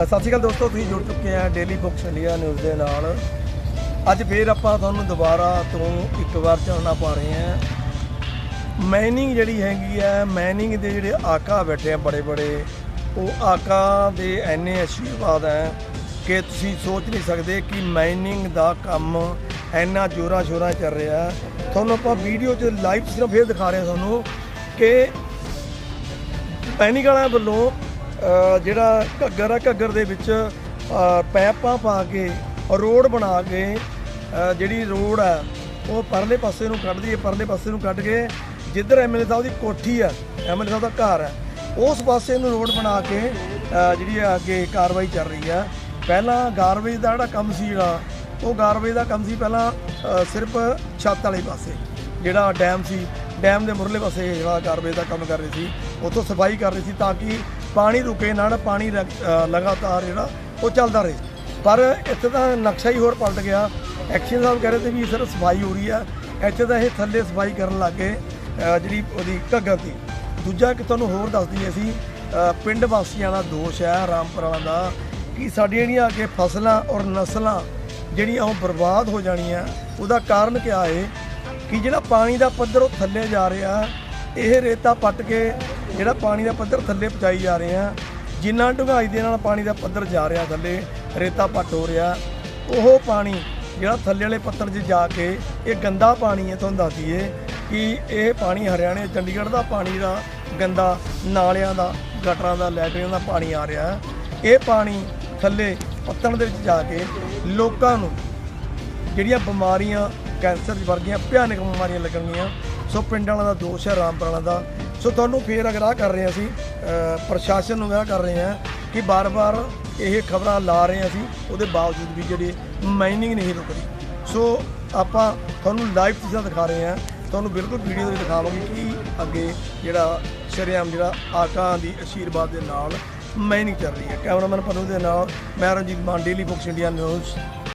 ਸਤਿ ਸ਼੍ਰੀ ਅਕਾਲ ਦੋਸਤੋ, ਤੁਸੀਂ ਜੁੜ ਚੁੱਕੇ ਆ ਡੇਲੀ ਬੁੱਕਸ ਇੰਡੀਆ ਨਿਊਜ਼ ਦੇ ਨਾਲ। ਅੱਜ ਫੇਰ ਆਪਾਂ ਤੁਹਾਨੂੰ ਦੁਬਾਰਾ ਤੋਂ ਇੱਕ ਵਾਰ ਜਾਣਨਾ ਪਾ ਰਹੇ ਹਾਂ ਮਾਈਨਿੰਗ ਜਿਹੜੀ ਹੈਗੀ ਆ ਮਾਈਨਿੰਗ ਦੇ ਜਿਹੜੇ ਆਕਾ ਬੈਠੇ ਆ ਬੜੇ ਬੜੇ, ਉਹ ਆਕਾ ਦੇ ਐਨੇ ਆਸ਼ੀਰਵਾਦ ਹੈ ਕਿ ਤੁਸੀਂ ਸੋਚ ਨਹੀਂ ਸਕਦੇ ਕਿ ਮਾਈਨਿੰਗ ਦਾ ਕੰਮ ਐਨਾ ਜੋਰਾ ਸ਼ੋਰਾ ਚੱਲ ਰਿਹਾ। ਤੁਹਾਨੂੰ ਆਪਾਂ ਵੀਡੀਓ 'ਚ ਲਾਈਵ ਸਿਰਫ ਫੇਰ ਦਿਖਾ ਰਹੇ ਹਾਂ ਤੁਹਾਨੂੰ ਕਿ ਪੈਨਿਕ ਵਾਲਿਆਂ ਵੱਲੋਂ ਜਿਹੜਾ ਘੱਗਰ ਆ, ਘੱਗਰ ਦੇ ਵਿੱਚ ਪੈਪਾਂ ਪਾ ਕੇ ਰੋਡ ਬਣਾ ਕੇ ਜਿਹੜੀ ਰੋਡ ਆ, ਉਹ ਪਰਲੇ ਪਾਸੇ ਨੂੰ ਕੱਢਦੀ ਹੈ ਪਰਲੇ ਪਾਸੇ ਨੂੰ ਕੱਢ ਕੇ, ਜਿੱਧਰ ਐਮਐਲਏ ਸਾਹਿਬ ਦੀ ਕੋਠੀ ਆ ਐਮਐਲਏ ਸਾਹਿਬ ਦਾ ਘਰ ਹੈ ਉਸ ਪਾਸੇ ਨੂੰ ਰੋਡ ਬਣਾ ਕੇ ਜਿਹੜੀ ਆ ਅੱਗੇ ਕਾਰਵਾਈ ਚੱਲ ਰਹੀ ਆ। ਪਹਿਲਾਂ ਗਾਰਬੇਜ ਦਾ ਜਿਹੜਾ ਕੰਮ ਸੀ ਜਿਹੜਾ, ਉਹ ਗਾਰਬੇਜ ਦਾ ਕੰਮ ਸੀ ਪਹਿਲਾਂ ਸਿਰਫ ਛੱਤ ਵਾਲੇ ਪਾਸੇ, ਜਿਹੜਾ ਡੈਮ ਸੀ, ਡੈਮ ਦੇ ਮੁਰਲੇ ਪਾਸੇ ਜਿਹੜਾ ਗਾਰਬੇਜ ਦਾ ਕੰਮ ਕਰ ਰਹੀ ਸੀ, ਉੱਥੋਂ ਸਫ਼ਾਈ ਕਰ ਰਹੀ ਸੀ ਤਾਂ ਕਿ ਪਾਣੀ ਰੁਕੇ ਨਾ ਪਾਣੀ ਰਗ- ਲਗਾਤਾਰ ਜਿਹੜਾ ਉਹ ਚੱਲਦਾ ਰਹੇ। ਪਰ ਇੱਥੇ ਤਾਂ ਨਕਸ਼ਾ ਹੀ ਹੋਰ ਪਲਟ ਗਿਆ। ਐਕਸ਼ਨ ਸਾਹਿਬ ਕਹਿ ਰਹੇ ਤੇ ਵੀ ਸਿਰਫ ਸਫ਼ਾਈ ਹੋ ਰਹੀ ਆ। ਇੱਥੇ ਤਾਂ ਇਹ ਥੱਲੇ ਸਫ਼ਾਈ ਕਰਨ ਲੱਗੇ ਜਿਹੜੀ ਉਹਦੀ ਘੱਗਰ ਦੀ। ਦੂਜਾ ਕਿ ਤੁਹਾਨੂੰ ਹੋਰ ਦੱਸ ਦਈਏ ਅਸੀਂ ਪਿੰਡ ਵਾਸੀਆਂ ਦਾ ਦੋਸ਼ ਹੈ ਰਾਮਪੁਰਾ ਦਾ ਕਿ ਸਾਡੀਆਂ ਜਿਹੜੀਆਂ ਅੱਗੇ ਫਸਲਾਂ ਔਰ ਨਸਲਾਂ ਜਿਹੜੀਆਂ ਉਹ ਬਰਬਾਦ ਹੋ ਜਾਣੀਆਂ, ਉਹਦਾ ਕਾਰਨ ਕਿਆ ਹੈ ਕਿ ਜਿਹੜਾ ਪਾਣੀ ਦਾ ਪੱਧਰ ਉਹ ਥੱਲੇ ਜਾ ਰਿਹਾ, ਇਹ ਰੇਤਾ ਪੱਟ ਕੇ ਜਿਹੜਾ ਪਾਣੀ ਦਾ ਪੱਧਰ ਥੱਲੇ ਪਹੁੰਚਾਈ ਜਾ ਰਹੇ ਆ, ਜਿੰਨਾ ਡੂੰਘਾਈ ਦੇ ਨਾਲ ਪਾਣੀ ਦਾ ਪੱਧਰ ਜਾ ਰਿਹਾ ਥੱਲੇ, ਰੇਤਾ ਪੱਟ ਹੋ ਰਿਹਾ, ਉਹ ਪਾਣੀ ਜਿਹੜਾ ਥੱਲੇ ਵਾਲੇ ਪੱਤਰ 'ਚ ਜਾ ਕੇ, ਇਹ ਗੰਦਾ ਪਾਣੀ ਹੈ, ਤੁਹਾਨੂੰ ਦੱਸ ਦਈਏ ਕਿ ਇਹ ਪਾਣੀ ਹਰਿਆਣੇ, ਚੰਡੀਗੜ੍ਹ ਦਾ ਪਾਣੀ ਦਾ, ਗੰਦਾ ਨਾਲਿਆਂ ਦਾ, ਗਟਰਾਂ ਦਾ, ਲੈਟਰੀਆਂ ਦਾ ਪਾਣੀ ਆ ਰਿਹਾ ਇਹ ਪਾਣੀ ਥੱਲੇ ਪੱਤਣ ਦੇ ਵਿੱਚ ਜਾ ਕੇ ਲੋਕਾਂ ਨੂੰ ਜਿਹੜੀਆਂ ਬਿਮਾਰੀਆਂ ਕੈਂਸਰ ਵਰਗੀਆਂ ਭਿਆਨਕ ਬਿਮਾਰੀਆਂ ਲੱਗਣਗੀਆਂ, ਸੋ ਪਿੰਡ ਵਾਲਾ ਦਾ ਦੋਸ਼ ਹੈ ਰਾਮਪੁਰਾਣਾ ਦਾ। ਸੋ ਤੁਹਾਨੂੰ ਫੇਰ ਅਗਰਾਹ ਕਰ ਰਹੇ ਹਾਂ ਅਸੀਂ ਪ੍ਰਸ਼ਾਸਨ ਨੂੰ ਅਗਰਾਹ ਕਰ ਰਹੇ ਹਾਂ ਕਿ ਬਾਰ-ਬਾਰ ਇਹ ਖਬਰਾਂ ਲਾ ਰਹੇ ਹਾਂ ਅਸੀਂ, ਉਹਦੇ ਬਾਵਜੂਦ ਵੀ ਜਿਹੜੀ ਮਾਈਨਿੰਗ ਨਹੀਂ ਰੁਕ ਰਹੀ ਸੋ ਆਪਾਂ ਤੁਹਾਨੂੰ ਲਾਈਵ ਚੀਜ਼ਾਂ ਦਿਖਾ ਰਹੇ ਹਾਂ। ਤੁਹਾਨੂੰ ਬਿਲਕੁਲ ਵੀਡੀਓ ਦੇ ਵਿੱਚ ਦਿਖਾਵਾਂਗੇ ਕਿ ਅੱਗੇ ਜਿਹੜਾ ਸ਼ਰੇਆਮ ਜਿਹੜਾ ਆਕਾ ਦੀ ਆਸ਼ੀਰਵਾਦ ਦੇ ਨਾਲ ਮਾਈਨਿੰਗ ਚੱਲ ਰਹੀ ਹੈ। ਕੈਮਰਾਮੈਨ ਪਨੂ ਦੇ ਨਾਲ, ਮੈਂ Ranjit Maan daily books India news